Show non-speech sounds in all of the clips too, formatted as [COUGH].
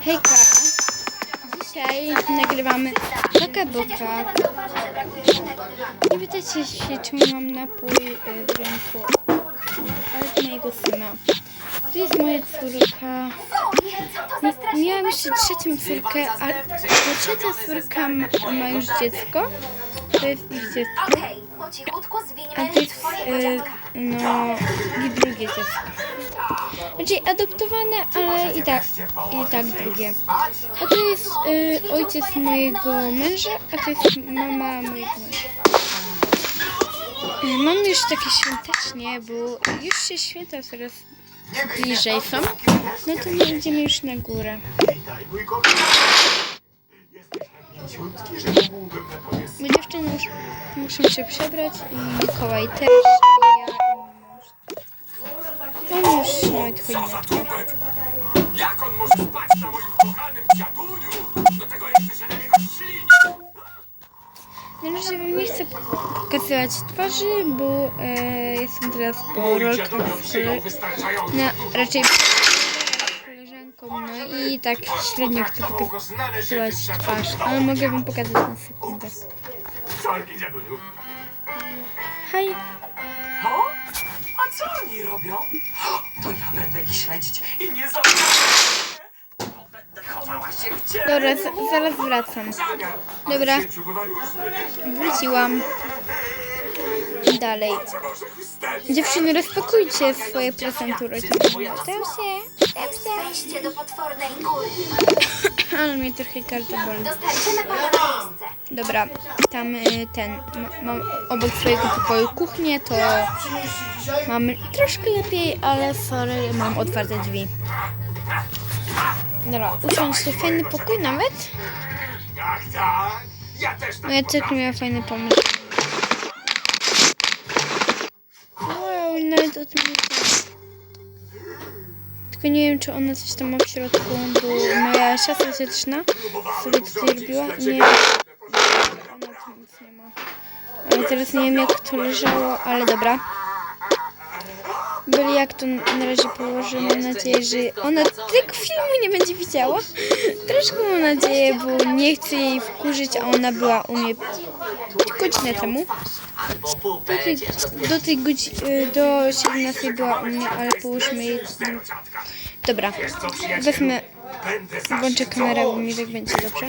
Hejka! Dzisiaj nagrywamy Boka Boka. Nie pytajcie się, czemu mam napój y, w ręku, ale mojego syna. Tu jest moja córka. Mi- Miałam jeszcze trzecią córkę, a ta trzecia córka ma, już dziecko. To jest ich dziecko. A to jest, y, no, i drugie dziecko. Znaczy adoptowane, ale i tak, i tak drugie. A to jest y, ojciec mojego męża, a to jest mama mojego męża. Y, Mam już takie świątecznie, bo już się święta coraz bliżej są. No to my idziemy już na górę. Bo dziewczyny już muszą się przebrać i Mikołaj też, Nawet choineczkę. tupet. Jak on może spać na moim kochanym dziaduniu? Do tego jeszcze się na niego ślini. Na razie wam nie chcę pokazywać twarzy, bo e, jestem teraz po rolkach z, na, raczej koleżanką, no i tak średnio chcę pokazywać twarz, ale mogę wam pokazać na sekundę. Sorki, dziaduniu. Hej, co oni robią? To ja będę ich śledzić i nie. To będę chowała się w dobra, z, zaraz wracam. Dobra. Wróciłam. Dalej. Dziewczyny, rozpakujcie swoje prezenty urodzinowe. Tam się. Wejście do potwornej góry. [COUGHS] Ale mnie trochę karta boli. Dostarczymy pana na miejsce. Dobra, tam y, ten, ma- mam obok swojego pokoju kuchnię, to mam troszkę lepiej, ale sorry, mam otwarte drzwi. Dobra, usiądźcie, fajny pokój nawet. Tak, tak. Ja też tak Moja córka miała fajny pomysł. Wow, nawet o tym nie. Tylko nie wiem, czy ona coś tam ma w środku, bo moja siostra sieczna sobie tutaj robiła i nie ona tu nic nie ma. Ale teraz nie wiem, jak to leżało, ale dobra. Byli jak to na razie położę, mam nadzieję, że ona tego filmu nie będzie widziała. Troszkę mam nadzieję, bo nie chcę jej wkurzyć, a ona była u mnie godzinę temu. Do tej, do tej godziny, do 17 była u mnie, ale połóżmy jej. Dobra, zawsze włączę kamerę, bo mi tak będzie dobrze.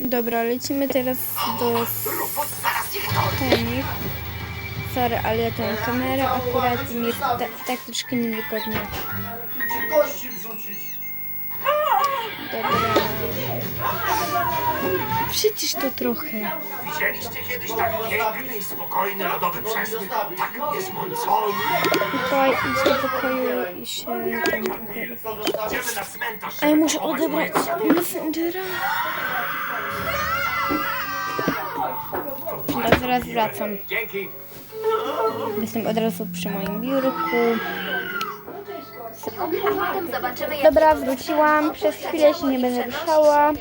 Dobra, lecimy teraz do. Fajnie. Sorry, ale ja tę kamerę akurat i mi ta, tak troszkę niewygodnie. kości wrzucić. Dobra. Przecież to trochę. Widzieliście kiedyś tak piękny i spokojny lodowy przesmyk? Tak niezmącony. Mikołaj, idź do pokoju i się tam trochę Idziemy na cmentarz, A ja muszę odebrać. Messengera. Dobra, zaraz wracam. Jestem od razu przy moim biurku. Dobra, wróciłam. Przez chwilę się nie będę ruszała.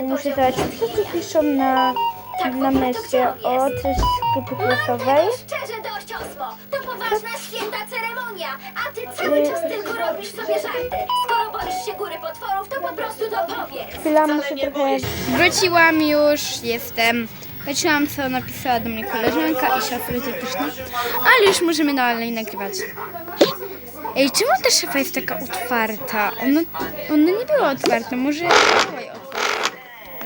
muszę zobaczyć, wszyscy piszą na, na mesie o coś z grupy głosowej. Szczerze dość, Osmo. To poważna, święta ceremonia. A ty cały czas tylko robisz sobie żarty. Skoro boisz się góry potworów, to po prostu to powiedz. Chwila, muszę trochę... Wróciłam już, jestem. Patrzyłam, co napisała do mnie koleżanka i siostra dziewczynna, ale już możemy dalej nagrywać. Ej, czemu ta szafa jest taka otwarta? Ona, ona nie była otwarta, może była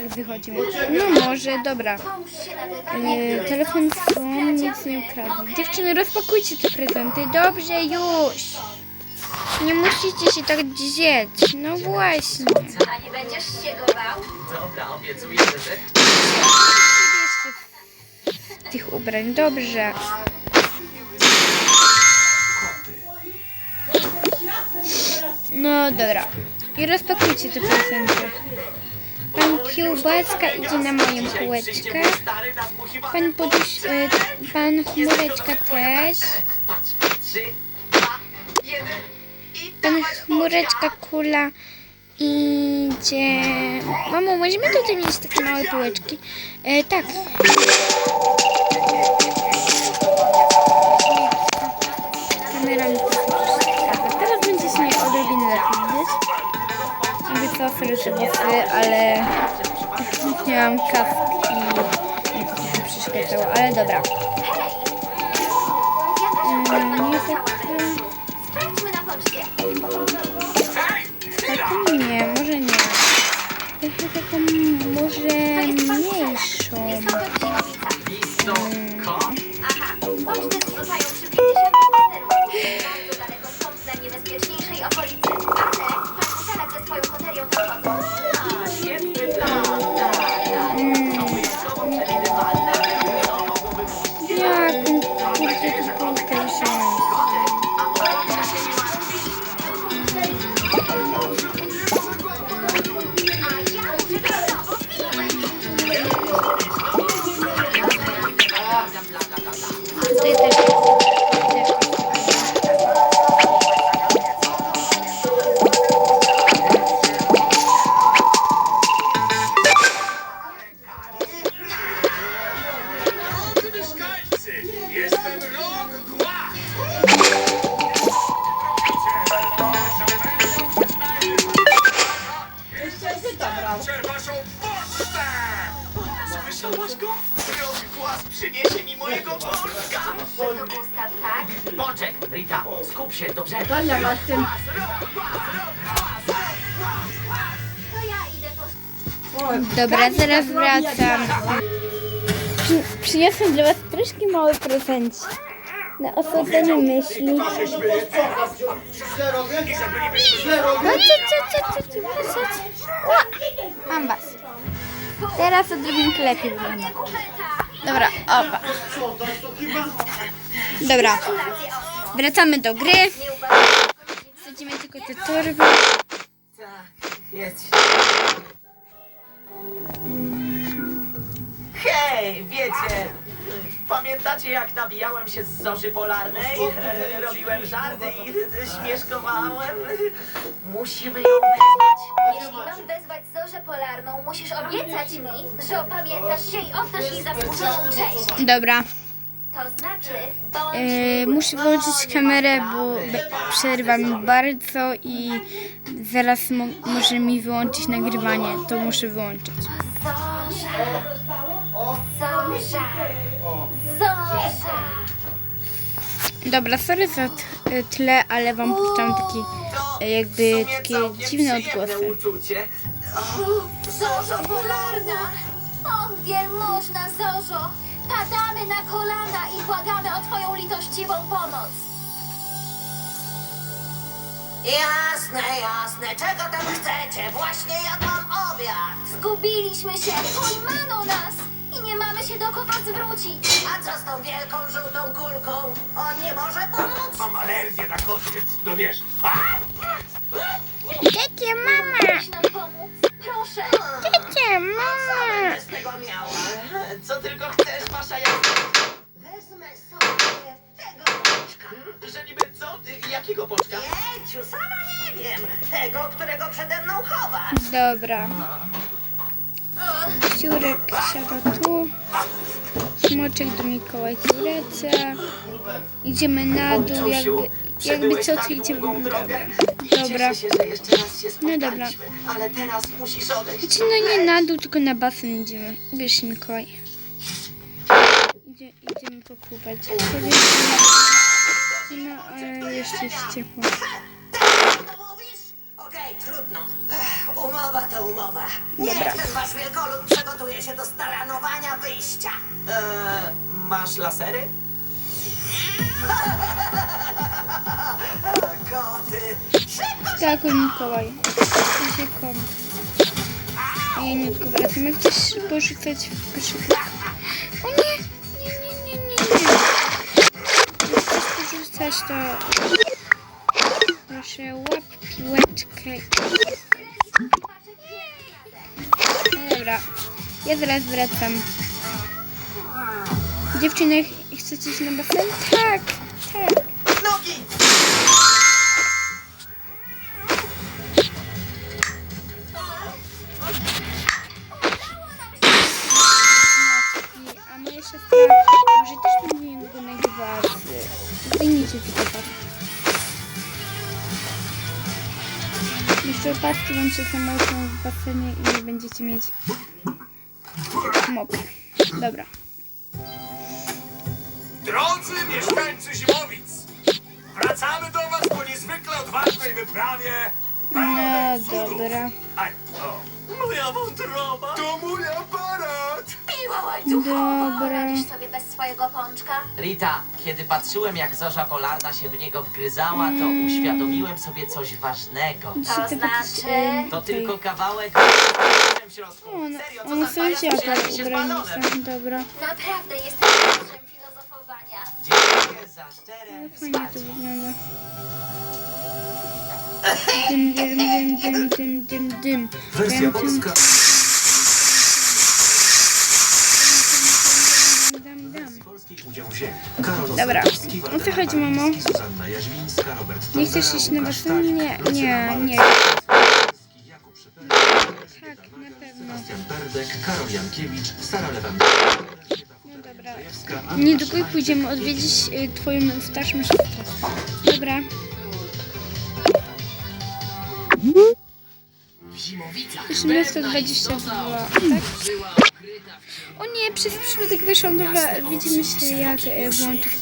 jak wychodzimy. No może, dobra. E, telefon słon, nic nie ukradł. Dziewczyny, rozpakujcie te prezenty. Dobrze, już. Nie musicie się tak dzieć. No właśnie. A nie będziesz się go bał? Dobra, obiecuję, że tych ubrań. Dobrze. No dobra. I rozpakujcie te prezenty. Pan Kiełbaska idzie na moją półeczkę. Pan Poduś, e, pan Chmureczka też. Pan Chmureczka Kula idzie... Mamo, możemy tutaj mieć takie małe półeczki? E, tak. Włosy, ale nie mam kaski i przeszkadzało, ale dobra. Mm, nie tak- chwila! Nie, może nie. Taką może To ja idę po Dobra, zaraz wracam. Przy, przyniosłem dla was troszkę mały prezent. Na osadzenie myśli. No co, posać? Ła! Mam was. Teraz odrobinkę lepiej wygląda. Dobra, opa. Dobra, wracamy do gry. Wsadzimy tylko te torby. Tak, jedź. Hej, wiecie, pamiętacie jak nabijałem się z zorzy polarnej? E, Robiłem żarty i śmieszkowałem? Musimy ją wezwać. Jeśli mam wezwać Zorzę Polarną, musisz obiecać mi, że opamiętasz się i oddasz jej zasłużoną cześć. Dobra, e, muszę wyłączyć kamerę, bo przerywa mi bardzo i zaraz mo może mi wyłączyć nagrywanie. To muszę wyłączyć. Dobra, sorry za e, tle, ale wam puszczam taki e, jakby takie dziwne odgłosy. uczucie. Zorzo Polarna. O, wielmożna Zorzo. Padamy na kolana i błagamy o twoją litościwą pomoc. Jasne, jasne. Czego tam chcecie? Właśnie jadłam obiad. Zgubiliśmy się, pojmano nas i nie mamy się do kogo zwrócić. A co z tą wielką żółtą kulką? On nie może pomóc? Mam alergię na kotyec, no wiesz. A! Dziecię, mama! Chcesz nam pomóc? Proszę. Mama! Będę z tego miała. Co tylko chcesz, wasza jasność. Wezmę sobie tego poczka. Że niby co? Ty, jakiego poczka? Jeciu, sama nie wiem. Tego, którego przede mną chowasz. Dobra. Ciurek siada tu. Smoczek do Mikołaj Ciureca. Idziemy na dół, jakby, jakby przebyłeś co, tak to idziemy. długą Dobra. No dobra. Ale teraz musisz odejść. Znaczy, no nie na dół, tylko na basen idziemy. Wiesz, Mikołaj. Idzie, idziemy popływać. No, ale jeszcze jest ciepło. Okej, trudno. Umowa to umowa. Dobra. Niech ten wasz wielkolud przygotuje się do staranowania wyjścia. Eee, masz lasery? [LAUGHS] Koty. Tak, o Mikołaj. Idzie kom. A ja nie tylko wracam. Jak chcesz porzucać w koszyku. O nie! Nie, nie, nie, nie, nie. Jak chcesz porzucać, to... Proszę, łap piłeczkę. Dobra. Ja zaraz wracam. Dziewczyny, ch- chcecie iść na basen? Tak, tak. Nogi! A moja siostra może też będzie nie mogła nagrywać. Zdejmijcie tylko tak. Jeszcze opaski wam się samotną w basenie i nie będziecie mieć Dobra. Drodzy mieszkańcy Zimowic, wracamy do was po niezwykle odważnej wyprawie. No dobra. Aj, o, moja wątroba. To mój aparat. Miło łańcuchowo, Dobra. radzisz sobie bez swojego pączka? Rita, kiedy patrzyłem jak zorza polarna się w niego wgryzała, to uświadomiłem sobie coś ważnego. To to znaczy? To tylko kawałek w środku. On, Serio, co on za sobie pajac przyjaźni się z? Dobra. Naprawdę jestem mistrzem filozofowania. Dziękuję za szczere Fajnie to wsparcie. wygląda. Dym, dym, dym, dym, dym, dym, dym. Wersja Dym, polska. dym, dym, dym. Udział Karol Dobra. Ostrowski, O co chodzi, mamo? Bartnicki, Zuzanna Jaźwińska, Robert Nie chcesz Tondera, iść na Łukasz basen? Nie, Lucyna nie, nie. Jankiewicz, Sara Lewandowska, No dobra. Niedługo pójdziemy odwiedzić y, twoją starszą siostrę. Dobra. Już jest 122, tak? O nie, przez przypadek wyszłam. Dobra, widzimy się jak e, włączyć.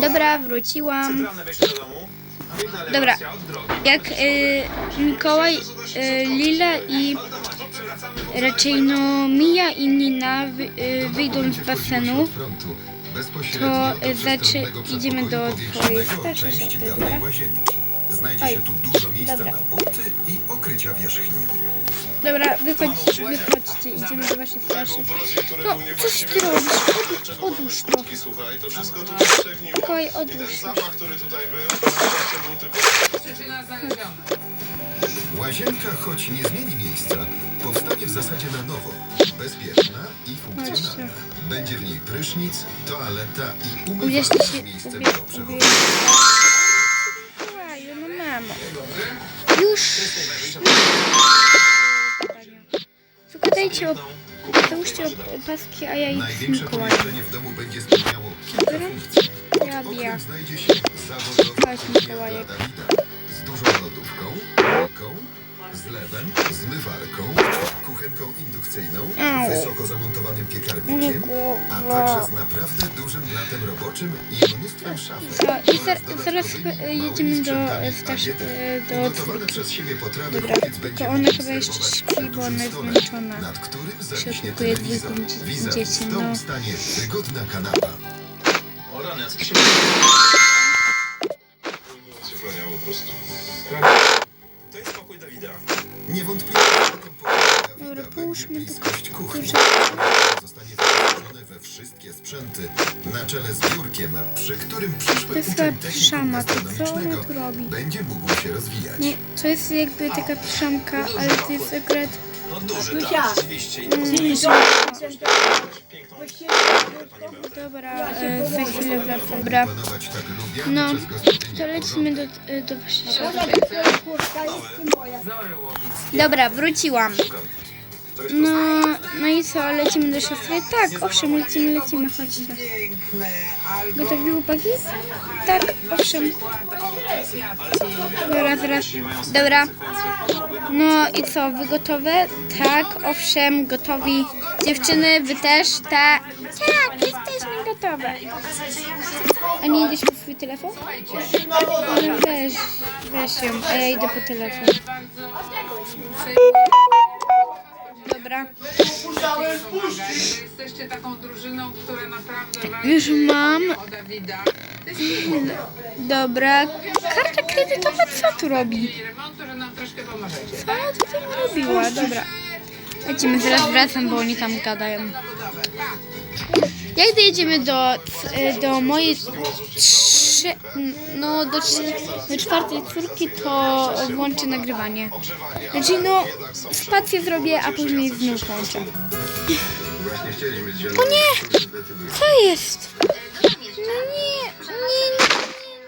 Dobra, wróciłam. Centralne wejście do domu. Biegna Dobra. elewacja od drogi. Jak e, Mikołaj, e, Lila i raczej no Mija i Nina wy, e, wyjdą z basenu, to e, zaczy, idziemy do twojej starszej siostry, dobra? Znajdzie Oj, się tu dużo miejsca dobra. na buty i okrycia wierzchnie. Dobra, wychodźcie, wychodźcie, idziemy do waszej starszej. No, coś ty robisz? Odłóż, odłóż to. Słuchaj, to wszystko tu ten odłóż już. zapach, który Łazienka, choć nie zmieni miejsca, powstanie w zasadzie na nowo. Bezpieczna i funkcjonalna. Będzie w niej prysznic, toaleta i się, z miejscem do przechodzenia. no mamo. Już. Tylko dajcie op- załóżcie opaski, a ja idę z Największe Mikołajem. pomieszczenie w domu będzie spełniało kilka Dobra. funkcji. Pod Ja oknem znajdzie się Chodź, dla Dawida dużą lodówką, pralką, zlewem, zmywarką, kuchenką indukcyjną, wysoko zamontowanym piekarnikiem, a głowa. także z naprawdę dużym blatem roboczym i mnóstwem szafek. Co? I zaraz e, jedziemy do e, bagietach. e, do Ugotowane córki. przez siebie potrawy Dobra, chłopiec będzie tylko ona chyba jeszcze śpi, bo ona jest zmęczona. nad którym zawiśnie telewizor. Vis-a-vis dzieci, w no. stanie wygodna kanapa. O rany, a Niewątpliwie Dobra, połóżmy bliskość kuchni. Zostanie wyposażone we wszystkie sprzęty, na czele z biurkiem, przy którym przyszły uczeń piżama, to co tu robi? będzie mógł się rozwijać. Nie, to jest jakby taka piżamka, ale to jest akurat... No duży, tak, rzeczywiście. I piękną Dobra, e, za chwilę wracam. Dobra, tak No, przez to lecimy do, e, do waszej siostry. Dobra, wróciłam. No, no i co, lecimy do siostry? Tak, owszem, lecimy, lecimy, chodźcie. Gotowi chłopaki? Tak, owszem. Dobra, zaraz. Dobra. No i co, wy gotowe? Tak, owszem, gotowi. Dziewczyny, wy też? Tak. Tak, jesteśmy gotowe. A nie idziesz po swój telefon? No weź, weź ją, a ja idę po telefon. Dobra. Jesteście taką drużyną, która naprawdę walczy Już mam. o Dawida. To jest piękne. Dobra. Karta kredytowa co tu robi? I remontu, że nam troszkę pomożecie. Co ona tutaj robiła? Dobra. Lecimy, zaraz wracam, bo oni tam gadają. Jak dojedziemy do, do mojej trzy, no do, trzy, do czwartej córki, to włączę nagrywanie. Znaczy no, spację zrobię, a później znów włączę. O nie! Co jest? No nie, nie, nie,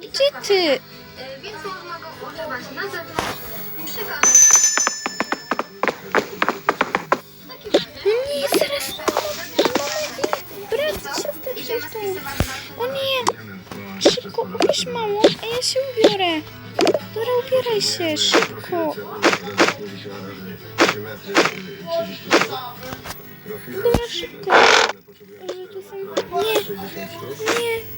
nie. Gdzie ty? Więc można go. Nie. Brat, siostra. O nie. Szybko ubierz małą, a ja się ubiorę. Dobra, ubieraj się, szybko. Dobra, szybko. Że tu są... Nie, nie.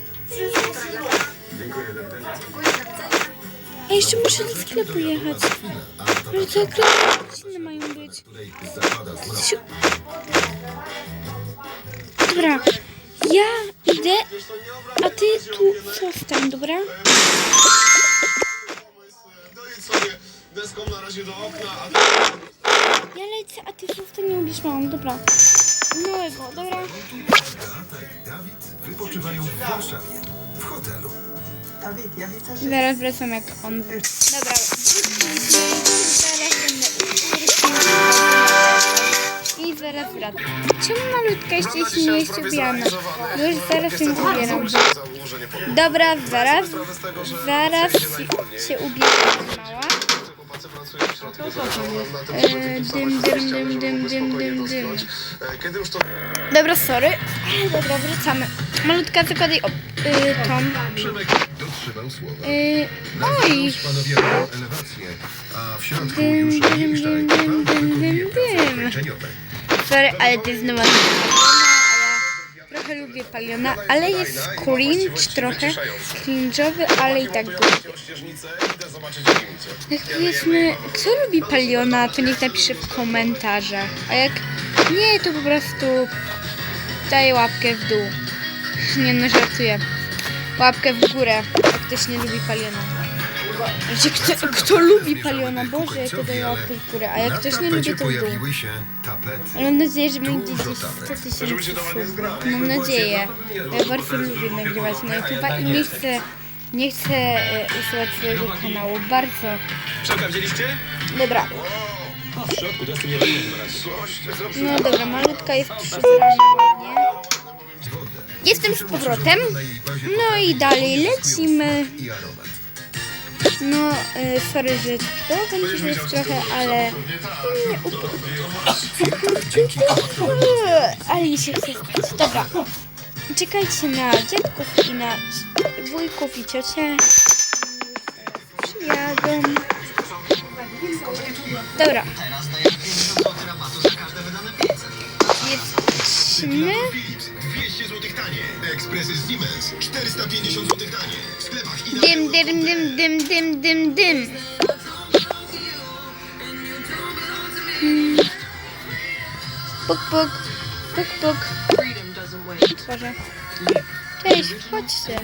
Ja jeszcze muszę do sklepu jechać. Ale to godziny mają być. Dobra, ja idę, a ty tu zostań, dobra? Dojedź sobie deską na razie do okna, a Ja lecę, a ty zostań, nie ubierz mamą, dobra. Małego, dobra. Dawid wypoczywają w Warszawie, w hotelu. Zaraz wracam jak on wróci. Dobra, Wracam. Czemu malutka jeszcze się nie jest ubierana? Bo już zaraz się ubieram. Dobra, zaraz, sprawę z tego, że zaraz się ubieram mała. E, dym, dym, dym, dym, dym, dym, dym. doschnąć. Kiedy już to Dobra, sorry. Dobra, wracamy. Malutka, zakładaj o, y, tą. Przemek dotrzymał słowa. Y, oj, zewnątrz panowie robią elewację, a w środku Dym, już dym, dym, dym, dym, wykonuje dym, prace dym. Sorry, ale to jest nowa trochę lubię paliona, ale jest cringe trochę, cringe'owy, ale i tak go. Jak powiedzmy, kto lubi paliona, to niech napisze w komentarzach, a jak nie, to po prostu daję łapkę w dół. [LAUGHS] Nie no, żartuję. Łapkę w górę, jak ktoś nie lubi paliona. Znaczy, kto, kto lubi paliona? Boże, ja to w górę, a jak ktoś nie lubi, to w dół. pojawiły się tapety. Ale Mam nadzieję, że będzie gdzieś 100 tapet. tysięcy subów. Mam nadzieję. Ja bardzo lubię nagrywać na YouTube'a i nie chcę, nie chcę e, usuwać swojego kanału. Bardzo. Przemka widzieliście? Dobra. W środku, No dobra, malutka jest przyzrana ładnie. Jestem z powrotem. No i dalej lecimy. i aromat. No, e, sorry, że to będzie jest trochę, ale... Ale mi się chce spać. Dobra. Czekajcie na dziadków i na wujków i ciocie. Przyjadą. Dobra. Jesteśmy. Philips 200 zł taniej. Ekspresy Siemens 450 zł taniej. W sklepach i na Dym, dym, dym, dym, dym, dym, dym. Hmm. Puk, puk, puk, puk. Otworzę. Cześć, chodźcie.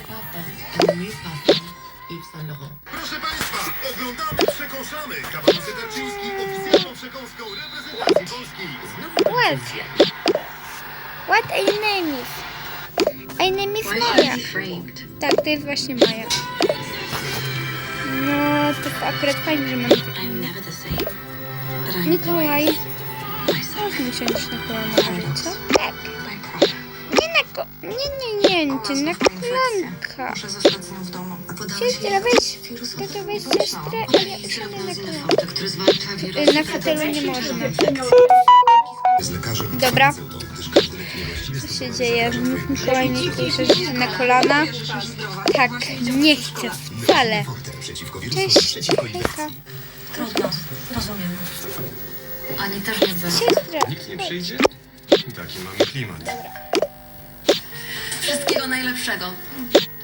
Proszę Państwa, oglądamy Przekąszamy. Kawał Sedarczyński oficjalną przekąską reprezentacji Polski. What? What a name is? A name is Maja. Tak, to jest właśnie Maja. No, to akurat fajnie, że mam taki Mikołaj. Można usiąść na kolanach, co? Tak. Nie na ko... Nie, nie, nie, nie na kolanka. Muszę zostać z nią w domu. A podałeś Siostra, weź, wirusową to weź siostrę, a ja usiądę na kolanka. Na fotelu nie można. Dobra. Się dzieje? Mikołaj chce usiąść na kolana. Tak, nie chce wcale. Cześć, przeciwko hejka. Trudno, rozumiem. Ani też nie. Siostra, Nikt nie przyjdzie? Taki mamy klimat. Wszystkiego najlepszego.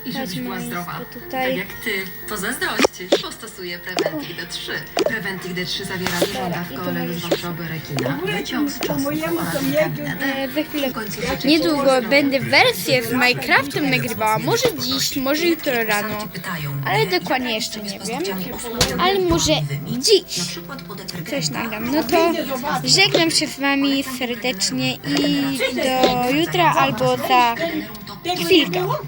I żebyś Chodźmy była zdrowa. Państwo Tak tutaj. jak ty, pozazdrości. Postosuję Preventic D3. Preventic D3 zawiera dużą dawkę oleju z wątroby rekina, wyciąg z czosnku oraz witaminę D. E, za chwilę. W końcu życie Niedługo będę wersję z Minecraftem nagrywała. Może dziś, może jutro rano. pytają, Ale dokładnie jeszcze nie wiem. Ale może Na dziś przykład pod coś nagram. No to żegnam się z Wami serdecznie i do jutra albo za chwilkę.